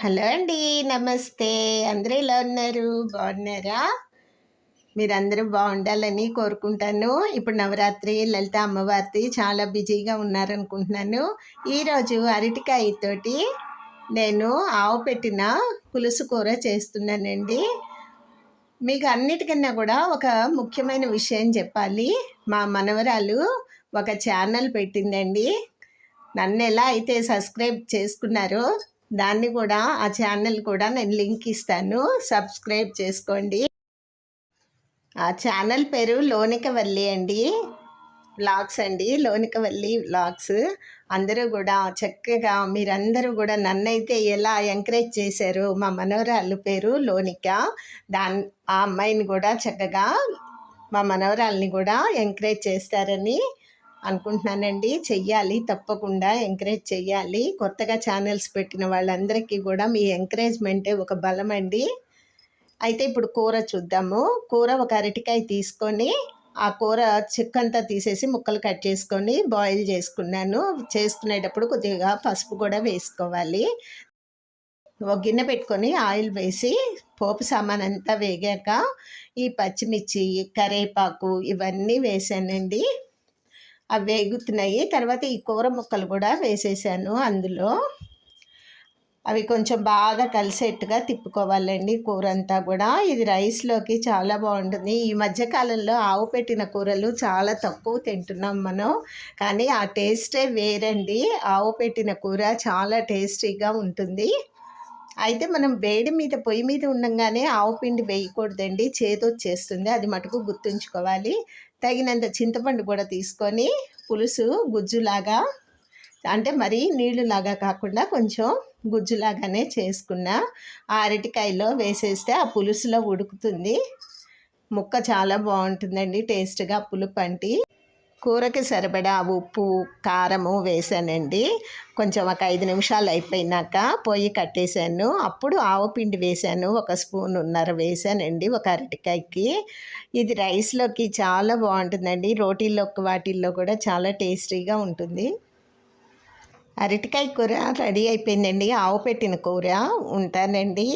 Hello అండి నమస్తే. అందరూ ఎలా ఉన్నారు? బాగున్నారా? మీరందరూ బాగుండాలని కోరుకుంటాను. ఇప్పుడు నవరాత్రి లలిత అమ్మవారిది చాలా బిజీగా ఉన్నారనుకుంటున్నాను. ఈరోజు అరటికాయతోటి నేను ఆవు పెట్టిన పులుసు కూర చేస్తున్నానండి. మీకు అన్నిటికన్నా కూడా ఒక ముఖ్యమైన విషయం చెప్పాలి. మా మనవరాలు ఒక ఛానల్ పెట్టిందండి. నన్ను ఎలా అయితే సబ్స్క్రైబ్ చేసుకున్నారో దాన్ని కూడా ఆ ఛానల్ కూడా నేను లింక్ ఇస్తాను. సబ్స్క్రైబ్ చేసుకోండి. ఆ ఛానల్ పేరు లోనికవల్లి అండి. వ్లాగ్స్ అండి. లోనికవల్లి వ్లాగ్స్. అందరూ కూడా చక్కగా మీరందరూ కూడా నన్నైతే ఎలా ఎంకరేజ్ చేశారు మా మనవరాలు పేరు లోనిక. దాని ఆ అమ్మాయిని కూడా చక్కగా మా మనవరాల్ని కూడా ఎంకరేజ్ చేస్తారని అనుకుంటున్నానండి. చెయ్యాలి తప్పకుండా ఎంకరేజ్ చెయ్యాలి. కొత్తగా ఛానల్స్ పెట్టిన వాళ్ళందరికీ కూడా మీ ఎంకరేజ్మెంటే ఒక బలం అండి అయితే ఇప్పుడు కూర చూద్దాము. కూర ఒక అరటికాయ తీసుకొని ఆ కూర చిక్కంతా తీసేసి ముక్కలు కట్ చేసుకొని బాయిల్ చేసుకున్నాను. చేసుకునేటప్పుడు కొద్దిగా పసుపు కూడా వేసుకోవాలి. ఒక గిన్నె పెట్టుకొని ఆయిల్ వేసి పోపు సామాన్ అంతా వేగాక ఈ పచ్చిమిర్చి కరేపాకు ఇవన్నీ వేసానండి. అవి వేగుతున్నాయి తర్వాత ఈ కూర ముక్కలు కూడా వేసేసాను అందులో. అవి కొంచెం బాగా కలిసేట్టుగా తిప్పుకోవాలండి కూర అంతా కూడా. ఇది రైస్లోకి చాలా బాగుంటుంది. ఈ మధ్యకాలంలో ఆవు పెట్టిన కూరలు చాలా తక్కువ తింటున్నాం మనం. కానీ ఆ టేస్టే వేరండి. ఆవు పెట్టిన కూర చాలా టేస్టీగా ఉంటుంది. అయితే మనం వేడి మీద పొయ్యి మీద ఉండగానే ఆవు పిండి వేయకూడదండి. చేతొచ్చేస్తుంది అది మటుకు గుర్తుంచుకోవాలి. తగినంత చింతపండు కూడా తీసుకొని పులుసు గుజ్జులాగా అంటే మరీ నీళ్ళులాగా కాకుండా కొంచెం గుజ్జులాగానే చేసుకున్న ఆ అరటికాయలో వేసేస్తే ఆ పులుసులో ఉడుకుతుంది. ముక్క చాలా బాగుంటుందండి. టేస్ట్గా పులుపు అంటి కూరకి సరిపడా ఉప్పు కారము వేసానండి. కొంచెం ఒక ఐదు నిమిషాలు అయిపోయినాక పొయ్యి కట్టేశాను. అప్పుడు ఆవు పిండి వేశాను ఒక స్పూన్ ఉన్నర వేసానండి ఒక అరటికాయకి. ఇది రైస్లోకి చాలా బాగుంటుందండి. రోటీల్లోకి వాటిల్లో కూడా చాలా టేస్టీగా ఉంటుంది. అరటికాయ కూర రెడీ అయిపోయిందండి. ఆవు పెట్టిన కూర. ఉంటానండి.